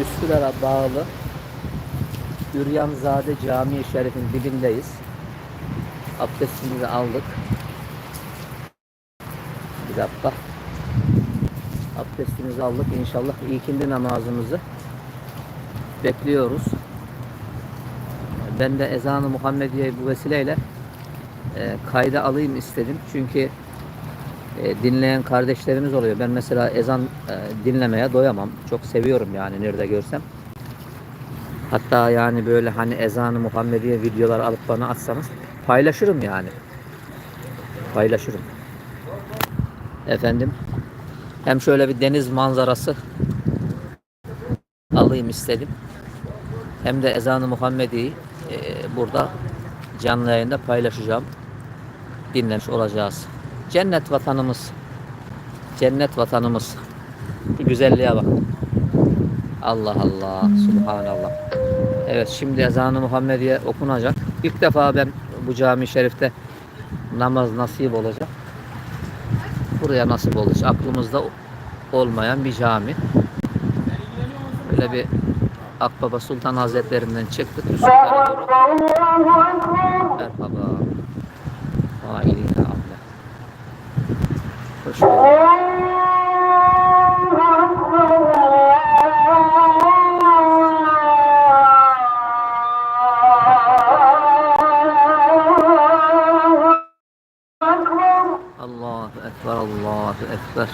Üsküdar'a bağlı Üryanzade Camii Şerif'in dibindeyiz. Abdestimizi aldık. Bir dakika. Abdestimizi aldık. İnşallah ikindi namazımızı bekliyoruz. Ben de ezanı Muhammediye bu vesileyle e, kayda alayım istedim. Çünkü e, dinleyen kardeşlerimiz oluyor. Ben mesela ezan e, dinlemeye doyamam. Çok seviyorum yani nerede görsem. Hatta yani böyle hani ezanı Muhammediye videolar alıp bana atsanız paylaşırım yani. Paylaşırım. Efendim. Hem şöyle bir deniz manzarası alayım istedim. Hem de ezanı Muhammedi'yi e, burada canlı yayında paylaşacağım. Dinlemiş olacağız. Cennet vatanımız. Cennet vatanımız. Bir güzelliğe bak. Allah Allah. Subhanallah. Evet şimdi ezanı Muhammediye okunacak. İlk defa ben bu cami şerifte namaz nasip olacak. Buraya nasip olacak. Aklımızda olmayan bir cami. Böyle bir Akbaba Sultan Hazretlerinden çıktık. Merhaba. Geldin. Allahu Ekber, Allahu Ekber.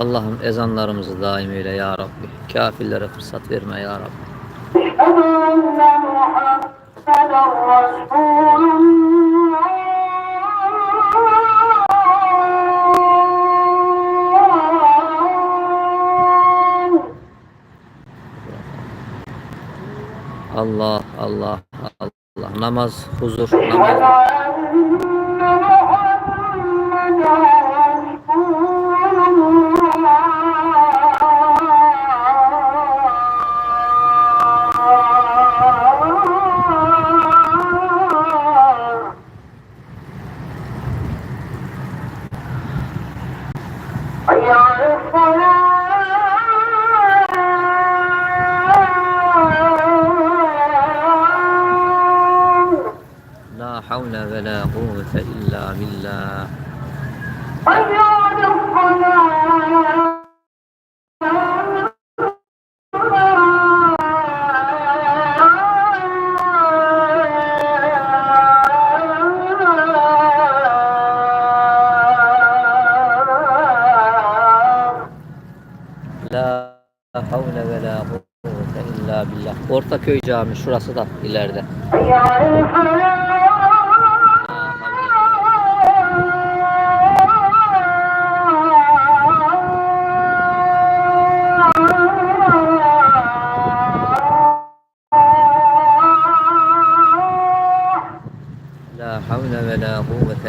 Allah'ım ezanlarımızı daim eyle ya Rabbi. Kafirlere fırsat verme ya Rabbi. Allah, Allah, Allah. Namaz, huzur, namaz. havle ve la kuvvete illa. La havle ve la kuvvete illa. Ortaköy Camii şurası da ileride.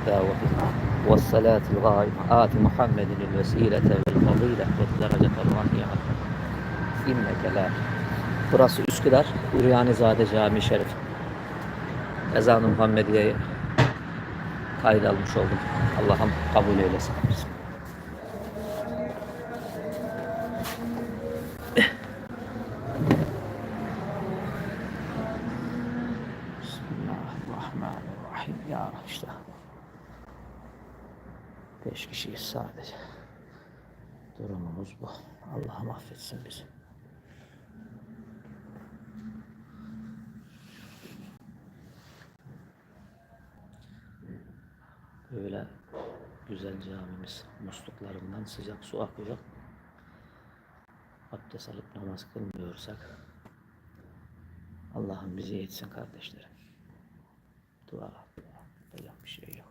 هذه الدعوة والصلاة الغائبة آت محمد الوسيلة والفضيلة والدرجة الرفيعة إنك لا Burası Üsküdar, Üryanizade Camii Şerif. Ezan-ı Muhammediye'yi kaydalmış oldum. Allah'ım kabul eylesin. Beş kişiyiz sadece. Durumumuz bu. Allah affetsin bizi. Böyle güzel camimiz musluklarından sıcak su akıyor. Abdest alıp namaz kılmıyorsak Allah'ım bizi yetsin kardeşlerim. Dua, dua. Yapacak bir şey yok.